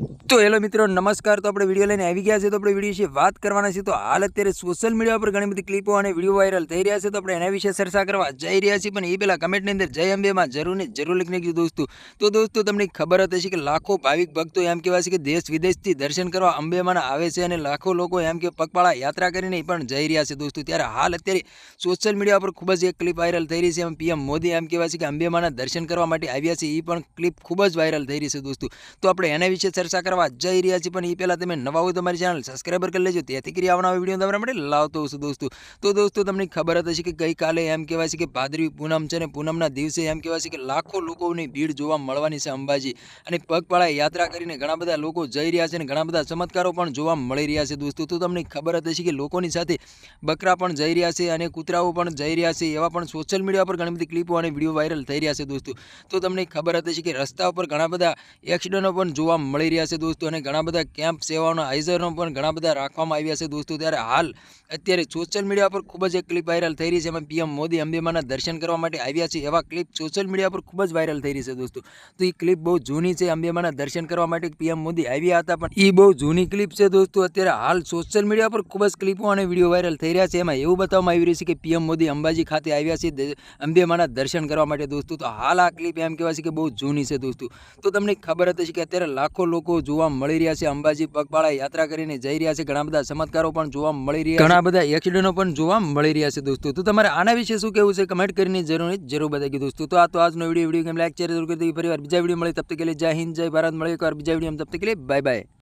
તો હેલો મિત્રો, નમસ્કાર. તો આપણે વીડિયો લઈને આવી ગયા છે. તો આપણે વીડિયો વિશે વાત કરવાના છે. તો હાલ અત્યારે સોશિયલ મીડિયા પર ઘણી બધી ક્લિપો અને વીડિયો વાયરલ થઈ રહ્યા છે. તો આપણે એના વિશે ચર્ચા કરવા જઈ રહ્યા છીએ. પણ એ પહેલાં કમેન્ટની અંદર જય અંબેમાં જરૂર ને જરૂર લખી નાખજો દોસ્તો. તો દોસ્તો, તમને ખબર હતી હશે કે લાખો ભાવિક ભક્તો એમ કહેવાય છે કે દેશ વિદેશથી દર્શન કરવા અંબેમાના આવે છે અને લાખો લોકો એમ કે પગપાળા યાત્રા કરીને પણ જઈ રહ્યા છે દોસ્તો. ત્યારે હાલ અત્યારે સોશિયલ મીડિયા પર ખૂબ જ એક ક્લિપ વાયરલ થઈ રહી છે. એમ પીએમ મોદી એમ કહેવાય છે કે અંબેમાના દર્શન કરવા માટે આવ્યા છે. એ પણ ક્લિપ ખૂબ જ વાયરલ થઈ રહી છે દોસ્તો. તો આપણે એના વિશે ચર્ચા કરવા જઈ રહ્યા છીએ. પણ એ પહેલાં તમે નવા હોય તો મારી ચેનલ સબસ્ક્રાઈબર કરી લેજો. તેથી કરી આવવાના વીડિયો તમારા માટે લાવતો હશું દોસ્તો. તો દોસ્તો, તમને ખબર હશે કે ગઈકાલે એમ કહેવાય છે કે ભાદરવી પૂનમ છે અને પૂનમના દિવસે એમ કહેવાય છે કે લાખો લોકોની ભીડ જોવા મળવાની છે અંબાજી. અને પગપાળા યાત્રા કરીને ઘણા બધા લોકો જઈ રહ્યા છે અને ઘણા બધા ચમત્કારો પણ જોવા મળી રહ્યા છે દોસ્તો. તો તમને ખબર હશે કે લોકોની સાથે બકરા પણ જઈ રહ્યા છે અને કૂતરાઓ પણ જઈ રહ્યા છે. એવા પણ સોશિયલ મીડિયા પર ઘણી બધી ક્લિપો અને વીડિયો વાયરલ થઈ રહ્યા છે દોસ્તો. તો તમને ખબર હતી કે રસ્તા ઉપર ઘણા બધા એક્સિડન્ટો પણ જોવા મળી રહ્યા છે દોસ્તો. અને ઘણા બધા કેમ્પ સેવાઓના આયોજનો પણ ઘણા બધા રાખવામાં આવ્યા છે દોસ્તો. ત્યારે હાલ અત્યારે સોશિયલ મીડિયા પર ખૂબ જ એક ક્લિપ વાયરલ થઈ રહી છે. એમાં પીએમ મોદી અંબેમાના દર્શન કરવા માટે આવ્યા છે. એવા ક્લિપ સોશિયલ મીડિયા પર ખૂબ જ વાયરલ થઈ રહી છે દોસ્તો. તો એ ક્લિપ બહુ જૂની છે. અંબેમાના દર્શન કરવા માટે પીએમ મોદી આવ્યા હતા. પણ એ બહુ જૂની ક્લિપ છે દોસ્તો. અત્યારે હાલ સોશિયલ મીડિયા પર ખૂબ જ ક્લિપો અને વીડિયો વાયરલ થઈ રહ્યા છે. એમાં એવું બતાવવામાં આવી રહ્યું છે કે પીએમ મોદી અંબાજી ખાતે આવ્યા છે અંબેમાના દર્શન કરવા માટે દોસ્તો. તો હાલ આ ક્લિપ એમ કહેવાય છે કે બહુ જૂની છે દોસ્તો. તો તમને ખબર હતી કે અત્યારે લાખો લોકો જોવા મળી રહ્યા છે. અંબાજી પગપાળા યાત્રા કરીને જઈ રહ્યા છે. ઘણા બધા ચમત્કારો પણ જોવા મળી રહ્યા ઘણા બધા એક્સિડન્ટો પણ જોવા મળી રહ્યા છે દોસ્તો. તો તમારે આના વિશે શું કહેવું છે? કમેન્ટ કરીને જરૂર જરૂર બતાવી દોસ્તો. તો આ તો આજનો વીડિયો વીડિયો કેમ લાઈક શેર જરૂર કરી દીધી ફરી વાર બીજા વીડિયો મળે, તબ તક કે જય હિન્દ, જય ભારત. મળે એકવાર બીજા વીડિયો તબ કે બાય બાય